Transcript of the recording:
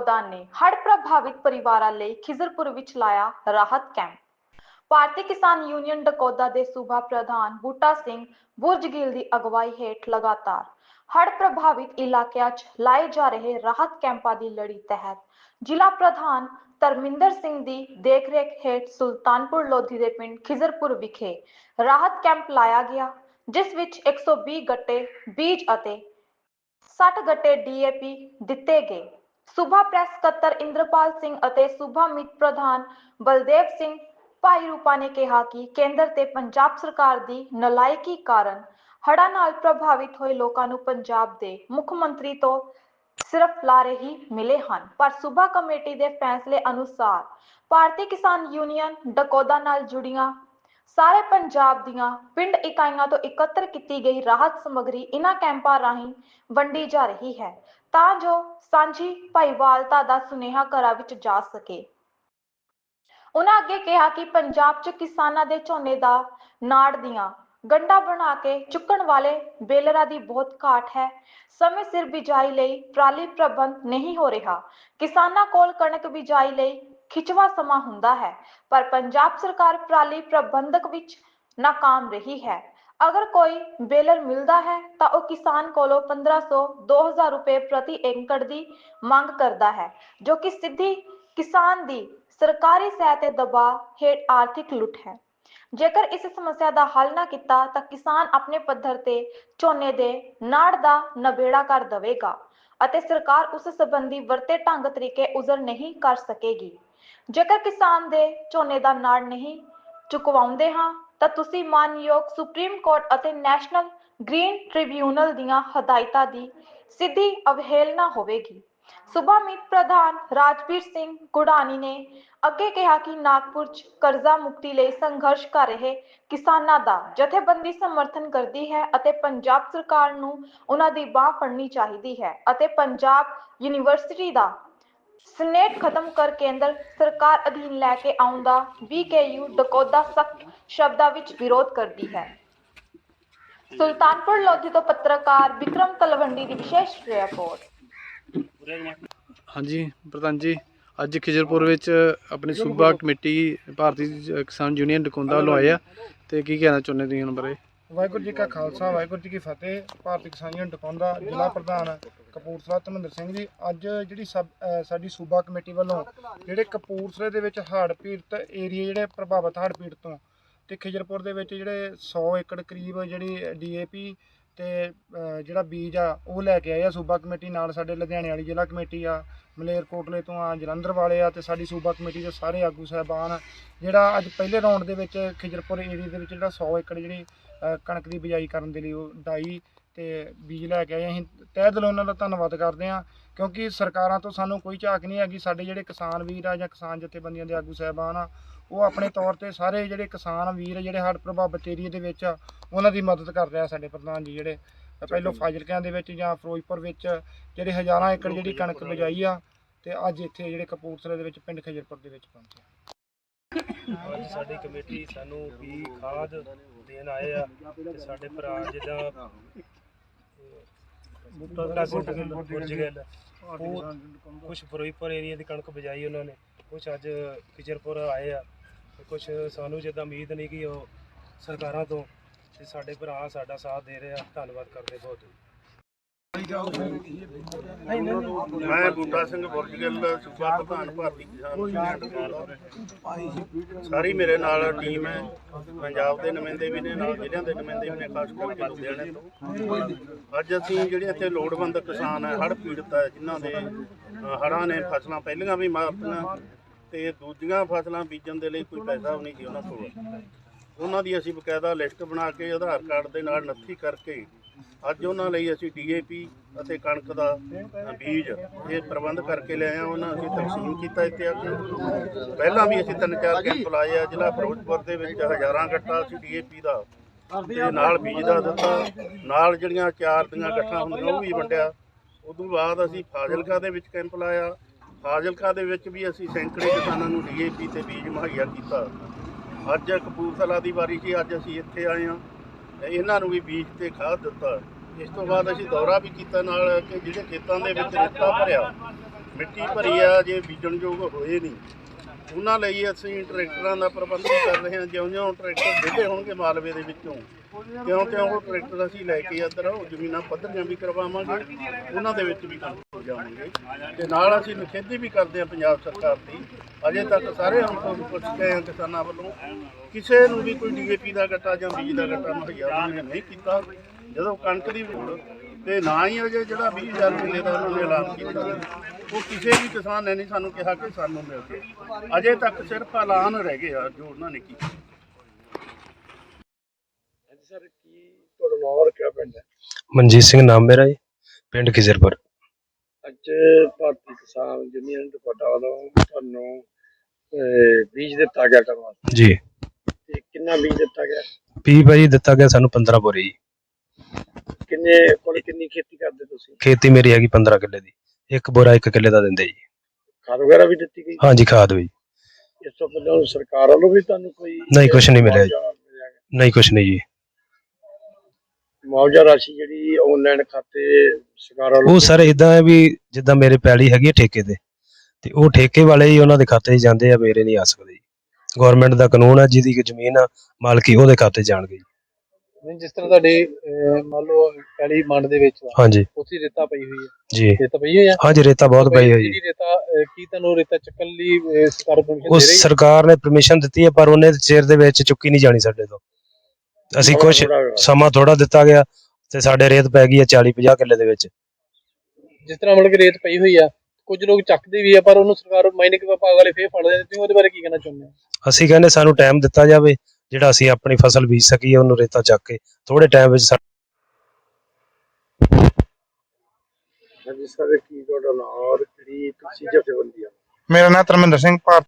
ਡਕੌਦਾ ਨੇ ਹੜ੍ਹ ਪ੍ਰਭਾਵਿਤ ਪਰਿਵਾਰਾਂ ਲਈ ਖਿਜ਼ਰਪੁਰ ਵਿੱਚ ਲਾਇਆ ਰਾਹਤ ਕੈਂਪ। ਭਾਰਤੀ ਕਿਸਾਨ ਯੂਨੀਅਨ ਡਕੌਦਾ ਦੇ ਸੂਬਾ ਪ੍ਰਧਾਨ ਬੂਟਾ ਸਿੰਘ ਬੁਰਜਗਿੱਲ ਦੀ ਅਗਵਾਈ ਹੇਠ ਲਗਾਤਾਰ ਹੜ੍ਹ ਪ੍ਰਭਾਵਿਤ ਇਲਾਕਿਆਂ 'ਚ ਲਾਏ ਜਾ ਰਹੇ ਰਾਹਤ ਕੈਂਪਾਂ ਦੀ ਲੜੀ ਤਹਿਤ ਜ਼ਿਲ੍ਹਾ ਪ੍ਰਧਾਨ ਧਰਮਿੰਦਰ ਸਿੰਘ ਦੀ ਦੇਖਰੇਖ ਹੇਠ ਸੁਲਤਾਨਪੁਰ ਲੋਧੀ ਦੇ ਪਿੰਡ ਖਿਜ਼ਰਪੁਰ ਵਿਖੇ ਰਾਹਤ ਕੈਂਪ ਲਾਇਆ ਗਿਆ, ਜਿਸ ਵਿੱਚ 120 ਗੱਟੇ, ਬੀਜ ਅਤੇ 60 ਗੱਟੇ ਡੀਏਪੀ ਦਿੱਤੇ ਗਏ। ਸੂਬਾ ਪ੍ਰੈਸ ਸਕੱਤਰ ਇੰਦਰਪਾਲ ਸਿੰਘ ਅਤੇ ਸੂਬਾ ਮੀਤ ਪ੍ਰਧਾਨ ਬਲਦੇਵ ਸਿੰਘ ਭਾਈ ਰੂਪਾ ਨੇ ਕਿਹਾ ਕਿ ਕੇਂਦਰ ਤੇ ਪੰਜਾਬ ਸਰਕਾਰ ਦੀ ਨਲਾਇਕੀ ਕਾਰਨ ਹੜ੍ਹਾਂ ਨਾਲ ਪ੍ਰਭਾਵਿਤ ਹੋਏ ਲੋਕਾਂ ਨੂੰ ਪੰਜਾਬ ਦੇ ਮੁੱਖ ਮੰਤਰੀ ਤੋਂ ਸਿਰਫ ਲਾਰੇ ਹੀ ਮਿਲੇ ਹਨ। ਪਰ ਸੂਬਾ ਕਮੇਟੀ ਦੇ ਫੈਸਲੇ ਅਨੁਸਾਰ ਭਾਰਤੀ ਕਿਸਾਨ ਯੂਨੀਅਨ ਡਕੋਦਾ ਨਾਲ ਜੁੜੀਆਂ ਸਾਰੇ ਪੰਜਾਬ ਦੀਆਂ ਪਿੰਡ ਇਕਾਈਆਂ ਤੋਂ ਇਕੱਤਰ ਕੀਤੀ ਗਈ ਰਾਹਤ ਸਮੱਗਰੀ ਇਨ੍ਹਾਂ ਕੈਂਪਾਂ ਰਾਹੀਂ ਵੰਡੀ ਜਾ ਰਹੀ ਹੈ। ਤਾਂ ਜੋ ਸਾਂਝੀ ਭਾਈਵਾਲਤਾ ਦਾ ਸੁਨੇਹਾ ਘਰਾਂ ਵਿੱਚ ਜਾ ਸਕੇ। ਉਹਨਾਂ ਅੱਗੇ ਕਿਹਾ ਕਿ ਪੰਜਾਬ 'ਚ ਕਿਸਾਨਾਂ ਦੇ ਝੋਨੇ ਦਾ ਨਾੜ ਦੀਆਂ ਗੰਡਾ ਬਣਾ ਕੇ ਚੁੱਕਣ ਵਾਲੇ ਬੇਲਰਾਂ ਦੀ ਬਹੁਤ ਘਾਟ ਹੈ। ਸਮੇਂ ਸਿਰ ਬਿਜਾਈ ਲਈ ਟਰਾਲੀ ਪ੍ਰਬੰਧ ਨਹੀਂ ਹੋ ਰਿਹਾ। ਕਿਸਾਨਾਂ ਕੋਲ ਕਣਕ ਬਿਜਾਈ ਲਈ ਖਿਚਵਾ ਸਮਾਂ ਹੁੰਦਾ ਹੈ, ਪਰ ਪੰਜਾਬ ਸਰਕਾਰ ਪਰਾਲੀ ਪ੍ਰਬੰਧਕ ਵਿੱਚ ਨਾਕਾਮ ਰਹੀ ਹੈ। ਅਗਰ ਕੋਈ ਬੇਲਰ ਮਿਲਦਾ ਹੈ, ਤਾਂ ਉਹ ਕਿਸਾਨ ਕੋਲੋਂ 1500 2000 ਰੁਪਏ ਪ੍ਰਤੀ ਏਕੜ ਦੀ ਮੰਗ ਕਰਦਾ ਹੈ, ਜੋ ਕਿ ਸਿੱਧੀ ਕਿਸਾਨ ਦੀ ਸਰਕਾਰੀ ਸਹਾਇਤਾ ਦਬਾਅ ਹੇਠ ਆਰਥਿਕ ਲੁੱਟ ਹੈ। ਜੇਕਰ ਇਸ ਸਮੱਸਿਆ ਦਾ ਹੱਲ ਨਾ ਕੀਤਾ, ਤਾਂ ਕਿਸਾਨ ਆਪਣੇ ਪੱਧਰ ਤੇ ਝੋਨੇ ਦੇ ਨਾੜ ਦਾ ਨਵੇੜਾ ਕਰ ਦੇਵੇਗਾ ਅਤੇ ਸਰਕਾਰ ਉਸ ਸੰਬੰਧੀ ਵਰਤੇ ਢੰਗ ਤਰੀਕੇ ਉਜ਼ਰ ਨਹੀਂ ਕਰ ਸਕੇਗੀ। ਜੇਕਰ ਕਿਸਾਨ ਦੇ ਝੋਨੇ ਦਾ ਨਾੜ ਨਹੀਂ ਚੁਕਵਾਉਂਦੇ ਹਾਂ, ਤਾਂ ਤੁਸੀਂ ਮਾਨਯੋਗ ਸੁਪਰੀਮ ਕੋਰਟ ਅਤੇ ਨੈਸ਼ਨਲ ਗ੍ਰੀਨ ਟ੍ਰਿਬਿਊਨਲ ਦੀਆਂ ਹਦਾਇਤਾਂ ਦੀ ਸਿੱਧੀ ਅਵਹੇਲਨਾ ਹੋਵੇਗੀ। ਸੂਬਾ ਮੀਤ ਪ੍ਰਧਾਨ ਰਾਜਵੀਰ ਸਿੰਘ ਗੁੜਾਨੀ ਨੇ ਅੱਗੇ ਕਿਹਾ ਕਿ ਨਾਗਪੁਰ 'ਚ ਕਰਜ਼ਾ ਮੁਕਤੀ ਲਈ ਸੰਘਰਸ਼ ਕਰ ਰਹੇ ਕਿਸਾਨਾਂ ਦਾ ਜਥੇਬੰਦੀ ਸਮਰਥਨ ਕਰਦੀ ਹੈ ਅਤੇ ਪੰਜਾਬ ਸਰਕਾਰ ਨੂੰ ਉਹਨਾਂ ਦੀ ਬਾਹ ਫੜਨੀ ਚਾਹੀਦੀ ਹੈ ਅਤੇ ਪੰਜਾਬ ਯੂਨੀਵਰਸਿਟੀ ਦਾ ਸਨੇਟ ਖਤਮ ਕਰ ਕੇਂਦਰ ਸਰਕਾਰ ਅਧੀਨ ਲੈ ਕੇ ਆਉਣ ਦਾ ਬੀਕੇਯੂ ਡਕੌਦਾ ਸਖਤ ਸ਼ਬਦਾਂ ਵਿੱਚ ਵਿਰੋਧ ਕਰਦੀ ਹੈ। ਸੁਲਤਾਨਪੁਰ ਲੋਧੀ ਤੋਂ ਪੱਤਰਕਾਰ ਵਿਕਰਮ ਤਲਵੰਡੀ ਦੀ ਵਿਸ਼ੇਸ਼ ਰਿਪੋਰਟ। ਹਾਂਜੀ, ਪ੍ਰਧਾਨ ਜੀ, ਅੱਜ ਖਿਜਰਪੁਰ ਵਿੱਚ ਆਪਣੀ ਸੂਬਾ ਕਮੇਟੀ, ਭਾਰਤੀ ਕਿਸਾਨ ਯੂਨੀਅਨ ਡਕੌਂਦਾ ਵੱਲੋਂ ਤੇ ਕੀ ਕਹਿਣਾ ਚਾਹੁੰਦੇ ਤੁਸੀਂ ਉਹਨਾਂ ਬਾਰੇ? ਵਾਹਿਗੁਰੂ ਜੀ ਕਾ ਖਾਲਸਾ, ਵਾਹਿਗੁਰੂ ਜੀ ਕੀ ਫਤਿਹ। ਭਾਰਤੀ ਕਿਸਾਨ ਯੂਨੀਅਨ ਟਕੌਂਦਾ ਜ਼ਿਲ੍ਹਾ ਪ੍ਰਧਾਨ ਕਪੂਰਥਲਾ ਧਰਮਿੰਦਰ ਸਿੰਘ ਜੀ, ਅੱਜ ਜਿਹੜੀ ਸਬ ਸਾਡੀ ਸੂਬਾ ਕਮੇਟੀ ਵੱਲੋਂ ਜਿਹੜੇ ਕਪੂਰਥਲੇ ਦੇ ਵਿੱਚ ਹੜ੍ਹ ਪੀੜਤ ਏਰੀਆ ਜਿਹੜੇ ਪ੍ਰਭਾਵਿਤ ਹੜ੍ਹ ਪੀੜਤ ਤੋਂ ਤੇ ਖਿਜਰਪੁਰ ਦੇ ਵਿੱਚ ਜਿਹੜੇ 100 ਏਕੜ ਕਰੀਬ ਜਿਹੜੀ ਡੀਏਪੀ ਤੇ, ਅਹ, ਜਿਹੜਾ ਬੀਜ ਆ, ਉਹ ਲੈ ਕੇ ਆਏ ਆ ਸੂਬਾ ਕਮੇਟੀ ਨਾਲ ਸਾਡੇ ਲੁਧਿਆਣੇ ਵਾਲੀ ਜ਼ਿਲ੍ਹਾ ਕਮੇਟੀ ਆ ਮਲੇਰਕੋਟਲੇ ਤੋਂ ਆ, ਜਲੰਧਰ ਵਾਲੇ ਆ ਤੇ ਸਾਡੀ ਸੂਬਾ ਕਮੇਟੀ ਦੇ ਸਾਰੇ ਆਗੂ ਸਾਹਿਬਾਨ, ਜਿਹੜਾ ਅੱਜ ਪਹਿਲੇ ਰਾਉਂਡ ਦੇ ਵਿੱਚ ਖਿਜਰਪੁਰ ਏਰੀਆ ਦੇ ਵਿੱਚ ਜਿਹੜਾ 100 ਏਕੜ ਜਿਹੜੀ ਕਣਕ ਦੀ ਬਿਜਾਈ ਕਰਨ ਦੇ ਲਈ ਉਹ ਡਾਈ ਤੇ ਬੀਜ ਲੈ ਕੇ ਆਏ ਅਸੀਂ ਤਹਿ ਦਿਲੋਂ ਉਹਨਾਂ ਦਾ ਧੰਨਵਾਦ ਕਰਦੇ ਹਾਂ ਕਿਉਂਕਿ ਸਰਕਾਰਾਂ ਤੋਂ ਸਾਨੂੰ ਕੋਈ ਝਾਕ ਨਹੀਂ ਹੈਗੀ। ਸਾਡੇ ਜਿਹੜੇ ਕਿਸਾਨ ਵੀਰ ਆ ਜਾਂ ਕਿਸਾਨ ਜਥੇਬੰਦੀਆਂ ਦੇ ਆਗੂ ਸਾਹਿਬਾਨ ਆ ਉਹ ਆਪਣੇ ਤੌਰ ਤੇ ਸਾਰੇ ਜਿਹੜੇ ਕਿਸਾਨ ਵੀਰ ਜਿਹੜੇ ਹੜ੍ਹ ਪ੍ਰਭਾਵਿਤ ਏਰੀਏ ਦੇ ਵਿੱਚ ਆ, ਉਹਨਾਂ ਦੀ ਮਦਦ ਕਰ ਰਿਹਾ ਸਾਡੇ ਪ੍ਰਧਾਨ ਜੀ ਜਿਹੜੇ। ਪਹਿਲੋਂ ਫਾਜ਼ਿਲਕਿਆਂ ਦੇ ਵਿੱਚ ਜਾਂ ਫਿਰੋਜ਼ਪੁਰ ਵਿੱਚ ਜਿਹੜੇ ਹਜ਼ਾਰਾਂ ਏਕੜ ਜਿਹੜੀ ਕਣਕ ਬਿਜਾਈ ਆ ਤੇ ਅੱਜ ਇੱਥੇ ਜਿਹੜੇ ਕਪੂਰਥਲੇ ਦੇ ਵਿੱਚ ਪਿੰਡ ਖਜਰਪੁਰ ਦੇ ਵਿੱਚ ਪਹੁੰਚੇ ਅੱਜ ਕਮੇਟੀ ਸਾਨੂੰ ਵੀ ਖਾਦ ਦੇਣ ਆਏ ਆ ਤੇ ਸਾਡੇ ਭਰਾ ਜਿੱਦਾਂ ਬੁੱਟਾ ਸਿੰਘ ਗੁਰਜਗਲ ਉਹ ਕੁਝ ਫਿਰੋਜ਼ਪੁਰ ਏਰੀਆ ਦੀ ਕਣਕ ਬਜਾਈ ਉਹਨਾਂ ਨੇ। ਕੁਝ ਅੱਜ ਖਿਜਰਪੁਰ ਆਏ ਆ ਤੇ ਕੁਝ ਸਾਨੂੰ ਜਿੱਦਾਂ ਉਮੀਦ ਨਹੀਂ ਕਿ ਉਹ ਸਰਕਾਰਾਂ ਤੋਂ ਤੇ ਸਾਡੇ ਭਰਾ ਸਾਡਾ ਸਾਥ ਦੇ ਰਹੇ ਆ। ਧੰਨਵਾਦ ਕਰਦੇ ਬਹੁਤ। ਮੈਂ ਬੂਟਾ ਸਿੰਘ ਬੁਰਜਗਿੱਲ ਸੂਬਾ ਪ੍ਰਧਾਨ ਭਾਰਤੀ ਕਿਸਾਨ ਯੂਨੀਅਨ ਸਾਰੀ ਮੇਰੇ ਨਾਲ ਟੀਮ ਹੈ। ਪੰਜਾਬ ਦੇ ਨੁਮਾਇੰਦੇ ਵੀ ਨੇ, ਨਾਲ ਜ਼ਿਲ੍ਹਿਆਂ ਦੇ ਨੁਮਾਇੰਦੇ ਵੀ ਨੇ, ਖਾਸ ਕਰਕੇ ਲੁਧਿਆਣੇ ਤੋਂ। ਅੱਜ ਅਸੀਂ ਜਿਹੜੇ ਇੱਥੇ ਲੋੜਵੰਦ ਕਿਸਾਨ ਹੈ, ਹੜ੍ਹ ਪੀੜਤ ਹੈ, ਜਿਨ੍ਹਾਂ ਦੇ ਹੜ੍ਹਾਂ ਨੇ ਫਸਲਾਂ ਪਹਿਲੀਆਂ ਵੀ ਮਾਰਤੀਆਂ ਤੇ ਦੂਜੀਆਂ ਫਸਲਾਂ ਬੀਜਣ ਦੇ ਲਈ ਕੋਈ ਪੈਸਾ ਵੀ ਨਹੀਂ ਸੀ ਉਹਨਾਂ ਕੋਲ। ਉਹਨਾਂ ਦੀ ਅਸੀਂ ਬਕਾਇਦਾ ਲਿਸਟ ਬਣਾ ਕੇ ਆਧਾਰ ਕਾਰਡ ਦੇ ਨਾਲ ਨੱਥੀ ਕਰਕੇ ਅੱਜ ਉਹਨਾਂ ਲਈ ਅਸੀਂ ਡੀਏਪੀ ਅਤੇ ਕਣਕ ਦਾ ਬੀਜ ਇਹ ਪ੍ਰਬੰਧ ਕਰਕੇ ਲਿਆਏ ਆ ਉਹਨਾਂ ਅਸੀਂ ਤਕਸੀਮ ਕੀਤਾ ਇੱਥੇ ਆ ਕੇ। ਪਹਿਲਾਂ ਵੀ ਅਸੀਂ ਤਿੰਨ ਚਾਰ ਕੈਂਪ ਲਾਏ ਆ। ਜ਼ਿਲ੍ਹਾ ਫਿਰੋਜ਼ਪੁਰ ਦੇ ਵਿੱਚ ਹਜ਼ਾਰਾਂ ਗੱਟਾ ਅਸੀਂ ਡੀਏਪੀ ਦਾ ਤੇ ਨਾਲ ਬੀਜ ਦਾ ਦਿੱਤਾ। ਨਾਲ ਜਿਹੜੀਆਂ ਚਾਰ ਦੀਆਂ ਗੱਠਾਂ ਹੁੰਦੀਆਂ, ਉਹ ਵੀ ਵੰਡਿਆ। ਉਦੋਂ ਬਾਅਦ ਅਸੀਂ ਫਾਜ਼ਿਲਕਾ ਦੇ ਵਿੱਚ ਕੈਂਪ ਲਾਇਆ। ਫਾਜ਼ਿਲਕਾ ਦੇ ਵਿੱਚ ਵੀ ਅਸੀਂ ਸੈਂਕੜੇ ਕਿਸਾਨਾਂ ਨੂੰ ਡੀਏਪੀ ਤੇ ਬੀਜ ਮੁਹੱਈਆ ਕੀਤਾ। ਅੱਜ ਕਪੂਰਥਲਾ ਦੀ ਵਾਰੀ ਸੀ। ਅੱਜ ਅਸੀਂ ਇੱਥੇ ਆਏ ਹਾਂ। ਇਹਨਾਂ ਨੂੰ ਵੀ ਬੀਜ ਤੇ ਖਾਦ ਦਿੱਤਾ। ਇਸ ਤੋਂ ਬਾਅਦ ਅਸੀਂ ਦੌਰਾ ਵੀ ਕੀਤਾ ਨਾਲ ਕਿ ਜਿਹੜੇ ਖੇਤਾਂ ਦੇ ਵਿੱਚ ਰੇਤਾ ਭਰਿਆ, ਮਿੱਟੀ ਭਰੀ ਆ, ਜੇ ਬੀਜਣਯੋਗ ਹੋਏ ਨਹੀਂ। ਉਹਨਾਂ ਲਈ ਅਸੀਂ ਟਰੈਕਟਰਾਂ ਦਾ ਪ੍ਰਬੰਧ ਵੀ ਕਰ ਰਹੇ ਹਾਂ, ਜਿਉਂ-ਜਿਉਂ ਟਰੈਕਟਰ ਵਿਹਲੇ ਹੋਣਗੇ ਮਾਲਵੇ ਦੇ ਵਿੱਚੋਂ। ਕਿਉਂ-ਕਿਉਂ ਉਹ ਟਰੈਕਟਰ ਅਸੀਂ ਲੈ ਕੇ ਇੱਧਰ ਉਹ ਜ਼ਮੀਨਾਂ ਪੱਧਰੀਆਂ ਵੀ ਕਰਵਾਵਾਂਗੇ, ਉਹਨਾਂ ਦੇ ਵਿੱਚ ਵੀ ਕੰਮ ਹੋ ਜਾਵਾਂਗੇ। ਤੇ ਨਾਲ ਅਸੀਂ ਨਿਖੇਧੀ ਵੀ ਕਰਦੇ ਹਾਂ ਪੰਜਾਬ ਸਰਕਾਰ ਦੀ। ਅਜੇ ਤੱਕ ਸਾਰੇ ਨੂੰ ਪੁੱਛ ਗਏ ਹਾਂ ਕਿਸਾਨਾਂ ਵੱਲੋਂ ਕਿਸੇ ਨੂੰ ਵੀ ਕੋਈ ਡੀਏਪੀ ਦਾ ਗੱਟਾ ਜਾਂ ਬੀਜ ਦਾ ਗੱਟਾ ਮੁਹੱਈਆ ਉਹਨਾਂ ਨੇ ਨਹੀਂ ਕੀਤਾ। ਜਦੋਂ ਕਣਕ ਦੀ ਤੇ ਨਾ ਹੀ ਅਜੇ ਜਿਹੜਾ 20000 ਰੁਪਏ ਦਾ ਉਹਨਾਂ ਨੇ ਐਲਾਨ ਕੀਤਾ ਉਹ ਕਿਸੇ ਵੀ ਕਿਸਾਨ ਨੇ ਨਹੀਂ ਸਾਨੂੰ ਕਿਹਾ ਕਿ ਸਾਨੂੰ ਮਿਲ ਜੇ ਅਜੇ ਤੱਕ ਸਿਰਫ ਐਲਾਨ ਰਹਿ ਗਏ ਆ ਜੋ ਉਹਨਾਂ ਨੇ ਕੀਤਾ। ਮਨਜੀਤ ਸਿੰਘ ਨਾਮ ਮੇਰਾ ਜੀ ਪਿੰਡ ਖਿਜ਼ਰਪੁਰ। ਅੱਜ ਭਾਰਤੀ ਕਿਸਾਨ ਯੂਨੀਅਨ ਦੁਪੱਟਾ ਵੱਲੋਂ ਤੁਹਾਨੂੰ ਅਹ, ਬੀਜ ਦਿੱਤਾ ਗਿਆ ਕਰਵਾ ਜੀ। ਤੇ ਕਿੰਨਾ ਬੀਜ ਦਿੱਤਾ ਗਿਆ? ਪੀ ਭਾਜੀ ਦਿੱਤਾ ਗਿਆ ਸਾਨੂੰ 15 ਬੋਰੀ। ਜੀ ਕਿੰਨੇ ਕੋਲ ਕਿੰਨੀ ਖੇਤੀ ਕਰਦੇ ਤੁਸੀਂ? ਖੇਤੀ ਮੇਰੀ ਹੈਗੀ 15 ਕਿੱਲੇ ਦੀ। ਇੱਕ ਬੋਰਾ ਇੱਕ ਕਿੱਲੇ ਦਾ ਦਿੰਦੇ ਜੀ। ਖਾਦ ਵਗੈਰਾ ਵੀ ਦਿੱਤੀ ਗਈ? ਹਾਂਜੀ ਖਾਦ ਵੀ। ਇਸ ਤੋਂ ਪਹਿਲਾਂ ਸਰਕਾਰ ਵੱਲੋਂ ਵੀ ਤੁਹਾਨੂੰ ਕੋਈ ਨਹੀਂ, ਕੁਛ ਨਹੀਂ ਮਿਲਿਆ ਜੀ। ਮੁਆਵਜ਼ਾ ਮਿਲਿਆ? ਨਹੀਂ ਕੁਛ ਨਹੀਂ ਜੀ। ਮੁਆਵਜ਼ਾ ਰਾਸ਼ੀ ਜਿਹੜੀ ਆਨਲਾਈਨ ਖਾਤੇ ਸਰਕਾਰ ਵੱਲੋਂ ਉਹ ਸਰ ਇਦਾਂ ਹੈ ਵੀ ਜਿੱਦਾਂ ਮੇਰੇ ਪੈਲੀ ਹੈਗੀ ਹੈ ਠੇਕੇ ਤੇ ਤੇ ਉਹ ਠੇਕੇ ਵਾਲੇ ਹੀ ਉਹਨਾਂ ਦੇ ਖਾਤੇ 'ਚ ਜਾਂਦੇ ਆ ਮੇਰੇ ਨਹੀਂ ਆ ਸਕਦੇ ਜੀ। ਗਵਰਨਮੈਂਟ ਦਾ ਕਾਨੂੰਨ ਹੈ ਜਿਹਦੀ ਕਿ ਜ਼ਮੀਨ ਆ ਮਾਲਕੀ ਉਹਦੇ ਖਾਤੇ 'ਚ ਜਾਣਗੇ ਜੀ। ਨਹੀਂ ਜਿਸ ਤਰ੍ਹਾਂ ਤੁਹਾਡੇ ਅਹ, ਮੰਨ ਲਓ ਪਹਿਲੀ ਮੰਡ ਦੇ ਵਿੱਚ ਵਾ, ਹਾਂਜੀ। ਉੱਥੇ ਰੇਤਾ ਪਈ ਹੋਈ ਹੈ। ਜੀ। ਰੇਤਾ ਪਈ ਹੋਈ ਆ? ਹਾਂਜੀ ਰੇਤਾ ਬਹੁਤ ਪਈ ਹੋਈ ਜਿਹੜੀ ਰੇਤਾ ਅਹ, ਕੀ ਤੁਹਾਨੂੰ ਰੇਤਾ ਚੱਕਣ ਲਈ ਅਹ, ਸਰਕਾਰ ਪਰਮਿਸ਼ਨ ਉਹ ਦੇ ਰਹੀ ਹੈ? ਸਰਕਾਰ ਨੇ ਪਰਮਿਸ਼ਨ ਦਿੱਤੀ ਹੈ ਪਰ ਉਹਨੇ ਚਿਰ ਦੇ ਵਿੱਚ ਚੁੱਕੀ ਨਹੀਂ ਜਾਣੀ ਸਾਡੇ ਤੋਂ। ਅਸੀਂ ਹੈਗਾ। ਸਮਾਂ ਥੋੜਾ ਦਿੱਤਾ ਗਿਆ ਤੇ ਸਾਡੇ ਰੇਤ ਪੈ ਗਈ ਹੈ 40 50 ਕਿੱਲੇ ਦੇ ਵਿੱਚ। ਜਿਸ ਤਰ੍ਹਾਂ ਮਤਲਬ ਕਿ ਰੇਤ ਪਈ ਹੋਈ ਆ ਕੁਝ ਲੋਕ ਚੱਕਦੇ ਵੀ ਆ ਪਰ ਉਹਨੂੰ ਸਰਕਾਰ ਮਾਈਨਿੰਗ ਵਿਭਾਗ ਵਾਲੇ ਫੇਰ ਫੜਦੇ ਨੇ। ਤੁਸੀਂ ਉਹਦੇ ਬਾਰੇ ਕੀ ਕਹਿਣਾ ਚਾਹੁੰਦੇ ਹੋ? ਅਸੀਂ ਕਹਿੰਦੇ ਸਾਨੂੰ ਟਾਈਮ ਦਿੱਤਾ ਜਾਵੇ ਜਿਹੜਾ ਅਸੀਂ ਆਪਣੀ ਫਸਲ ਬੀਜ ਸਕੀਏ ਉਹਨੂੰ ਰੇਤਾ ਚੱਕ ਕੇ ਥੋੜੇ ਟਾਈਮ ਵਿੱਚ ਹਾਂਜੀ ਸਰ ਕੀ ਤੁਹਾਡਾ ਨਾਮ ਔਰ ਕਿਹੜੀ ਤੁਸੀਂ ਜਥੇਬੰਦੀ ਆ? ਮੇਰਾ ਨਾਮ ਧਰਮਿੰਦਰ ਸਿੰਘ ਭਾਰਤ